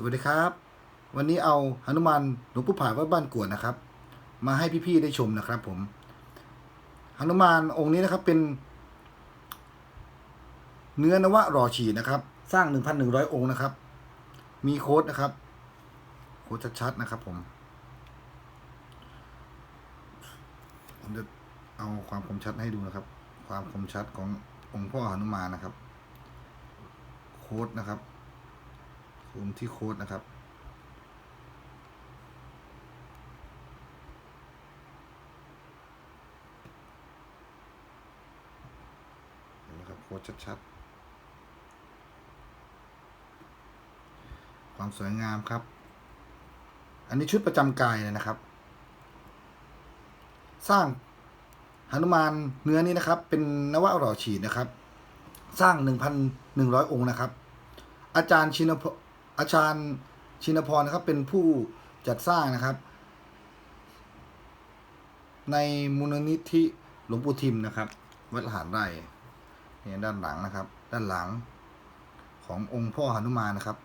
สวัสดีครับ วันนี้เอาหนุมานหลวงปู่ผาวัดบ้านกวดนะครับ มาให้พี่ๆได้ชมนะครับผมหนุมานองค์นี้นะครับเป็น เนื้อนวะรอฉีนะครับ สร้าง1,100องค์นะครับ มีโค้ดนะครับ โค้ดชัดๆนะครับผม ผมจะเอาความคมชัดให้ดูนะครับ ความคมชัดขององค์พ่อหนุมานนะครับ โค้ดนะครับ ซูมที่โค้ดนะครับ เห็นไหมครับโค้ดชัดๆ ความสวยงามครับ อันนี้ชุดประจำกายเลยนะครับ สร้างหนุมานเนื้อนี้นะครับ เป็นนวะหล่อฉีดนะครับ สร้าง 1,100 องค์นะครับ อาจารย์ชินพ อาจารย์ชินพรนะครับเป็นผู้จัดสร้างนะครับ ในมูลนิธิหลวงปู่ทิมนะครับวัดหานไร่เนี่ยด้านหลังนะครับ ด้านหลังขององค์พ่อหนุมานนะครับ